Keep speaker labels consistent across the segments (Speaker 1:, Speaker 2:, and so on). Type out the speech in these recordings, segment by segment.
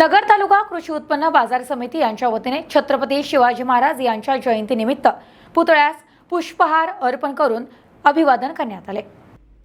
Speaker 1: नगर तालुका कृषी उत्पन्न बाजार समिती यांच्या वतीने छत्रपती शिवाजी महाराज यांच्या जयंतीनिमित्त पुतळ्यास पुष्पहार अर्पण करून अभिवादन करण्यात आले.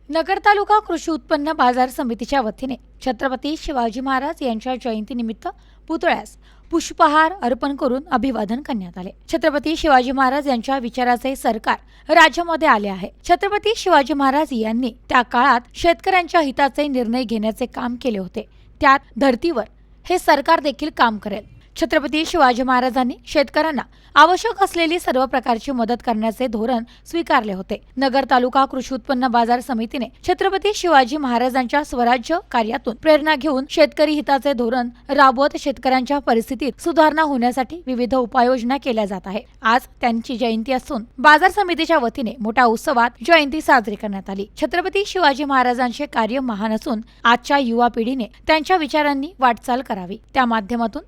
Speaker 1: नगर तालुका कृषी उत्पन्न बाजार समितीच्या वतीने छत्रपती शिवाजी महाराज यांच्या जयंतीनिमित्त पुतळ्यास पुष्पहार अर्पण करून अभिवादन करण्यात आले. छत्रपती शिवाजी महाराज यांच्या विचाराचे सरकार राज्यामध्ये आले आहे. छत्रपती शिवाजी महाराज यांनी त्या काळात शेतकऱ्यांच्या हिताचे निर्णय घेण्याचे काम केले होते. त्यात धर्तीवर हे सरकार देखील काम करेल. छत्रपती शिवाजी महाराजांनी शेतकऱ्यांना आवश्यक असलेली सर्व प्रकारची मदत करण्याचे धोरण स्वीकारले होते. नगर तालुका कृषी उत्पन्न बाजार समितीने छत्रपती शिवाजी महाराजांच्या स्वराज्य कार्यातून प्रेरणा घेऊन शेतकरी हिताचे धोरण राबवत शेतकऱ्यांच्या परिस्थितीत सुधारणा होण्यासाठी विविध उपाययोजना केल्या जात आहे आज त्यांची जयंती असून बाजार समितीच्या वतीने मोठ्या उत्सवात जयंती साजरी करण्यात आली. छत्रपती शिवाजी महाराजांचे कार्य महान असून आजच्या युवा पिढीने त्यांच्या विचारांनी वाटचाल करावी. त्या माध्यमातून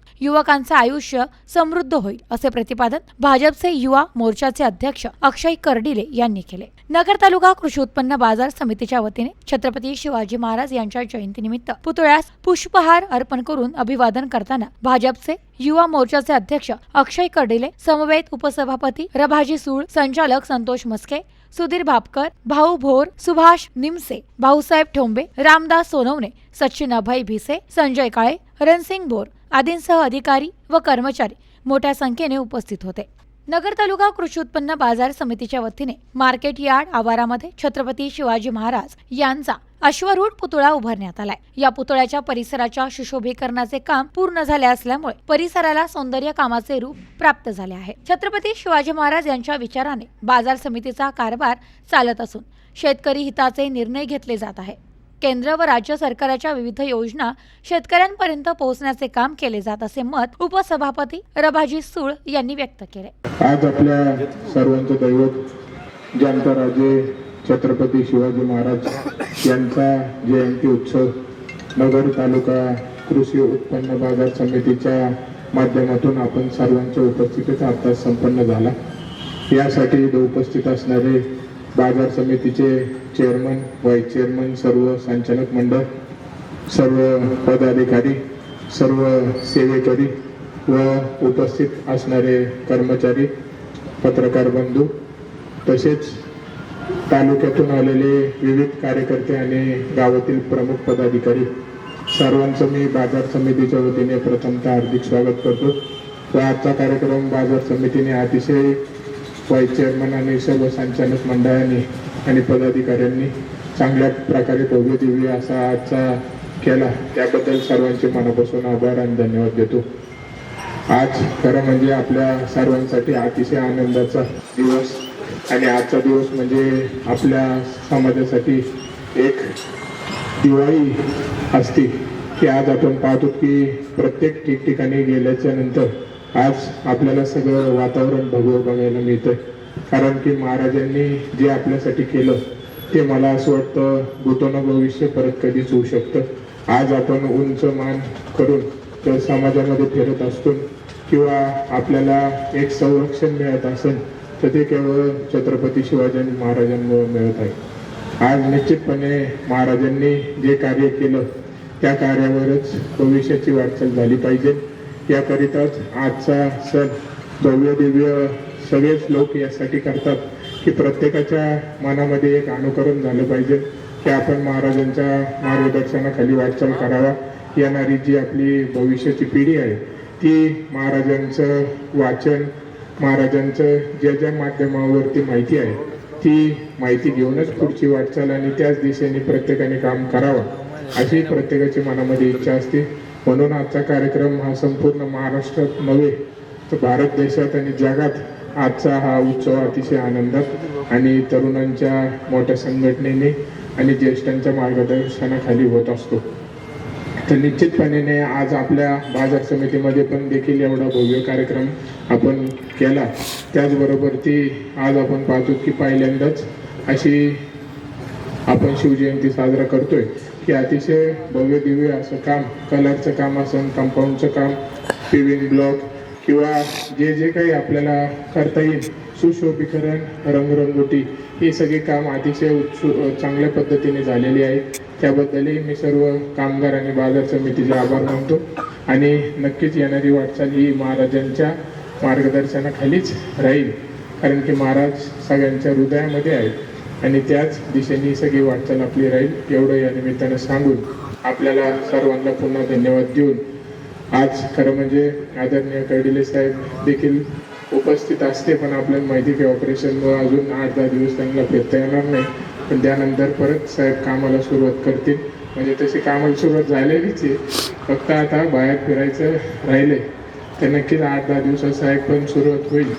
Speaker 1: मुलांचं आयुष्य समृद्ध होईल असे प्रतिपादन भाजपचे युवा मोर्चाचे अध्यक्ष अक्षय कर्डिले यांनी केले. नगर तालुका कृषी उत्पन्न बाजार समितीच्या वतीने छत्रपती शिवाजी महाराज यांच्या जयंतीनिमित्त पुतळ्यास पुष्पहार अर्पण करून अभिवादन करताना भाजपचे युवा मोर्चाचे अध्यक्ष अक्षय कर्डिले समवेत उपसभापती रभाजी सूळ संचालक संतोष मस्के सुधीर भापकर भाऊ भोर सुभाष निमसे भाऊसाहेब ठोंबे रामदास सोनवणे सचिन अभय भिसे संजय काळे रणसिंग बोर आदींसह अधिकारी व कर्मचारी मोठ्या संख्येने उपस्थित होते. नगर तालुका कृषी उत्पन्न बाजार समितीच्या वतीने मार्केट यार्ड आवारामध्ये छत्रपती शिवाजी महाराज यांचा अश्वरूढ पुतळा उभारण्यात आलाय. या पुतळ्याच्या परिसराच्या सुशोभीकरणाचे काम पूर्ण झाले असल्यामुळे परिसराला सौंदर्य कामाचे रूप प्राप्त झाले आहे. छत्रपती शिवाजी महाराज यांच्या विचाराने बाजार समितीचा कारभार चालत असून शेतकरी हिताचे निर्णय घेतले जात आहे. केंद्र व राज्य सरकारच्या विविध योजना शेतकऱ्यांपर्यंत पोहोचण्याचे काम केले जात असे मत उपसभापती रभाजी सूळ यांनी व्यक्त केले.
Speaker 2: आज आपल्या सर्वांचे दैवत जनता राजे छत्रपती शिवाजी महाराज यांचा जयंती उत्सव नगर तालुका कृषी उत्पन्न बाजार समितीच्या माध्यमातून आपण सर्वांच्या उपस्थितीत आता संपन्न झाला. यासाठी उपस्थित असणारे बाजार समितीचे चेअरमन व्हाईस चेअरमन सर्व संचालक मंडळ सर्व पदाधिकारी सर्व सेवेकरी व उपस्थित असणारे कर्मचारी पत्रकार बंधू तसेच तालुक्यातून आलेले विविध कार्यकर्ते आणि गावातील प्रमुख पदाधिकारी सर्वांचं मी बाजार समितीच्या वतीने प्रथमतः हार्दिक स्वागत करतो व आजचा कार्यक्रम बाजार समितीने अतिशय व्हाईस चेअरमन आणि सर्व संचालक मंडळाने आणि पदाधिकाऱ्यांनी चांगल्या प्रकारे भव्य दिव्य असा आजचा केला. त्याबद्दल सर्वांचे मनापासून आभार आणि धन्यवाद देतो. आज खरं म्हणजे आपल्या सर्वांसाठी अतिशय आनंदाचा दिवस आणि आजचा दिवस म्हणजे आपल्या समाजासाठी एक दिवाळी असते की आज आपण पाहतो की प्रत्येक ठिकठिकाणी गेल्याच्यानंतर आज आपल्याला सगळं वातावरण भगवं बघायला मिळतं कारण की महाराजांनी जे आपल्यासाठी केलं ते मला असं वाटतं भूतोन भविष्य परत कधीच होऊ शकतं. आज आपण उंच मान करून तर समाजामध्ये फिरत असतो किंवा आपल्याला एक संरक्षण मिळत असेल तर ते केवळ छत्रपती शिवाजी महाराजांमुळे मिळत आहे. आज निश्चितपणे महाराजांनी जे कार्य केलं त्या कार्यावरच भविष्याची वाटचाल झाली पाहिजे. याकरिताच आजचा सण भव्य दिव्य सगळेच लोक यासाठी करतात की प्रत्येकाच्या मनामध्ये एक अनुकरण झालं पाहिजे की आपण महाराजांच्या मार्गदर्शनाखाली वाटचाल करावा. येणारी जी आपली भविष्याची पिढी आहे ती महाराजांचं वाचन महाराजांचं ज्या ज्या माध्यमावरती माहिती आहे ती माहिती घेऊनच पुढची वाटचाल आणि त्याच दिशेने प्रत्येकाने काम करावं अशी प्रत्येकाची मनामध्ये इच्छा असते. म्हणून आजचा कार्यक्रम हा संपूर्ण महाराष्ट्रात नव्हे तर भारत देशात आणि जगात आजचा हा उत्सव अतिशय आनंदात आणि तरुणांच्या मोठ्या संघटनेने आणि ज्येष्ठांच्या मार्गदर्शनाखाली होत असतो. तर निश्चितपणे आज आपल्या बाजार समितीमध्ये पण देखील एवढा भव्य कार्यक्रम आपण केला. त्याचबरोबर ती आज आपण पाहतो की पहिल्यांदाच अशी आपण शिवजयंती साजरा करतोय. की अतिशय भव्य दिव्य असं काम कलरचं काम असं कंपाऊंडचं काम पिविंग ब्लॉक किंवा जे जे काही आपल्याला करता येईल सुशोभीकरण रंगरंगोटी ही सगळी काम अतिशय उत्सु चांगल्या पद्धतीने झालेली आहे त्याबद्दलही मी सर्व कामगार आणि बाजार समितीचे आभार मानतो. आणि नक्कीच येणारी वाटचाल ही महाराजांच्या मार्गदर्शनाखालीच राहील कारण की महाराज सगळ्यांच्या हृदयामध्ये आहेत. आणि त्याच दिशेने सगळी वाटचाल आपली राहील एवढं या निमित्तानं सांगून आपल्याला सर्वांना पुन्हा धन्यवाद देऊन आज खरं म्हणजे आदरणीय कर्डिले साहेब देखील उपस्थित असते पण आपल्याला माहिती की ऑपरेशनमुळे अजून आठ दहा दिवस त्यांना फिरता येणार नाही. पण त्यानंतर परत साहेब कामाला सुरुवात करतील. म्हणजे तशी कामाला सुरुवात झालेलीच आहे. फक्त आता बाहेर फिरायचं राहिले तर नक्कीच आठ दहा दिवसात साहेब पण सुरुवात होईल.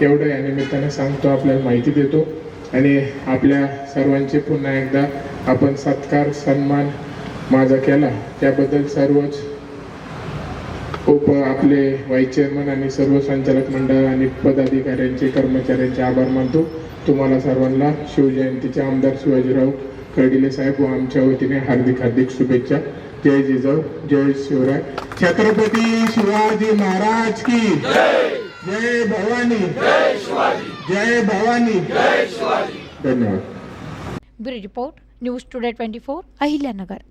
Speaker 2: एवढं या निमित्तानं सांगतो आपल्याला माहिती देतो. आणि आपल्या सर्वांचे पुन्हा एकदा आपण सत्कार सन्मान माझा केला. त्याबद्दल सर्वच उप आपले व्हाईस चेअरमन आणि सर्व संचालक मंडळ आणि पदाधिकाऱ्यांचे कर्मचाऱ्यांचे आभार मानतो. तुम्हाला सर्वांना शिवजयंतीचे आमदार शिवाजीराव कर्डिले साहेब व आमच्या वतीने हार्दिक हार्दिक शुभेच्छा. जय जिजाऊ जय शिवराय. छत्रपती शिवाजी महाराज की जय भवानी. जय भवानी. धन्यवाद.
Speaker 1: Bureau report news today twenty four Ahilyanagar.